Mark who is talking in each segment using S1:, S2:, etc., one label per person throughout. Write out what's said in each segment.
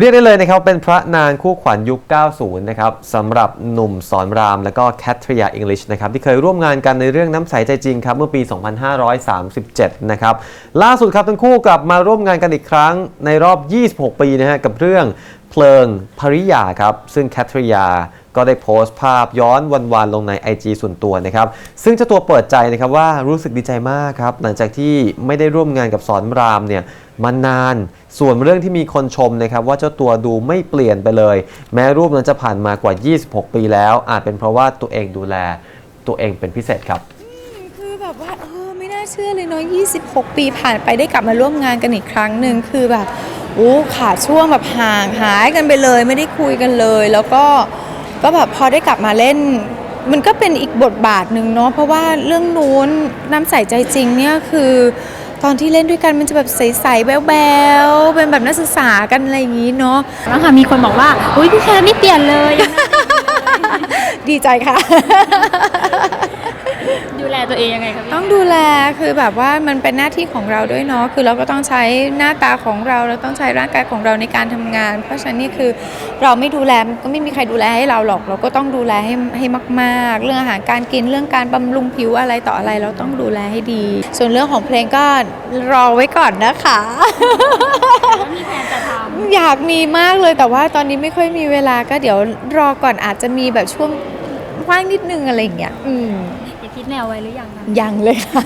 S1: เรียกได้เลยนะครับเป็นพระนางคู่ขวัญยุค 90 นะครับสำหรับหนุ่มสอนรามและก็แคทริยาอังกฤษนะครับที่เคยร่วมงานกันในเรื่องน้ำใสใจจริงครับเมื่อปี 2537 นะครับล่าสุดครับทั้งคู่กลับมาร่วมงานกันอีกครั้งในรอบ 26 ปีนะฮะกับเรื่องเพลิงภริยาครับซึ่งแคทริยา ก็ได้โพสต์ภาพย้อนวันๆลงใน IG ส่วนตัวนะครับ ซึ่งเจ้าตัวเปิดใจนะครับว่ารู้สึกดีใจมากครับ หลังจากที่ไม่ได้ร่วมงานกับสอนรามเนี่ยมานาน ส่วนเรื่องที่มีคนชมนะครับว่าเจ้าตัวดูไม่เปลี่ยนไปเลย แม้รูปนั้นจะผ่านมากว่า 26 ปีแล้ว อาจเป็นเพราะว่าตัวเองดูแลตัวเองเป็นพิเศษครับ
S2: คือแบบว่าเออไม่น่าเชื่อเลยเนาะ 26 ปีผ่านไปได้กลับมาร่วมงานกันอีกครั้งหนึ่งคือแบบโอ้ขาดช่วงแบบห่างหายกันไปเลย ไม่ได้คุยกันเลย แล้วก็ ก็แบบพอได้กลับมาเล่น มันก็เป็นอีกบทบาทหนึ่งเนาะเพราะว่าเรื่องนู้นน้ำใสใจจริงเนี่ยคือตอนที่เล่นด้วยกันมันจะแบบใสๆแบ๊วๆเป็นแบบนักศึกษากันอะไรอย่างนี้เนาะ
S3: แล้วค่ะมีคนบอกว่าอุ้ยพี่แคร์ไม่เปลี่ยนเลยยังน่า
S2: ดีใจค่ะ
S3: ดูแลตัวเองยังไงครับพี่
S2: ต้องดูแลคือแบบว่ามันเป็นหน้าที่ของเราด้วยเนาะคือเราก็ต้องใช้หน้าตาของเราเราต้องใช้ร่างกายของเราในการทำงาน เพราะฉะนั้นนี่คือเราไม่ดูแลมันก็ไม่มีใครดูแลให้เราหรอก เราก็ต้องดูแลให้ให้มากๆ เรื่องอาหารการกินเรื่องการบำรุงผิวอะไรต่ออะไรเราต้องดูแลให้ดี ส่วนเรื่องของเพลงก็รอไว้ก่อนนะคะ
S3: แล้วมีแผนจะท
S2: อยากมีมากเลยแต่ว่าตอนนี้ไม่ค่อยมีเวลาก็เดี๋ยวรอก่อนอาจจะมีแบบช่วงว่างนิดนึงอะไรอย่างเงี้ยอืมำ
S3: จะ คิดแนวไว้หรือยังคะ
S2: ยังเลยค่ะ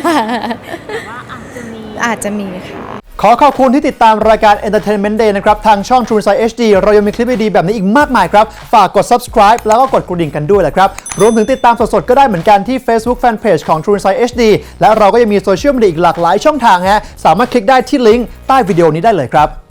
S3: แต่ว่าอาจจะมี
S2: อาจจะมีค่ะ
S4: ขอขอบคุณที่ติดตามรายการ Entertainment Day นะครับ ทางช่อง True Insight HD เรายังมีคลิปดีๆแบบนี้อีกมากมายครับ ฝากกด subscribe แล้วก็กดกระดิ่งกันด้วยแหละครับ รวมถึงติดตามสดๆ ก็ได้เหมือนกันที่ Facebook Fanpage ของ True Insight HD และเราก็ยังมีโซเชียลมีเดียอีกหลากหลายช่องทางฮะสามารถคลิกได้ที่ลิงก์ใต้วิดีโอนี้ได้เลยครับ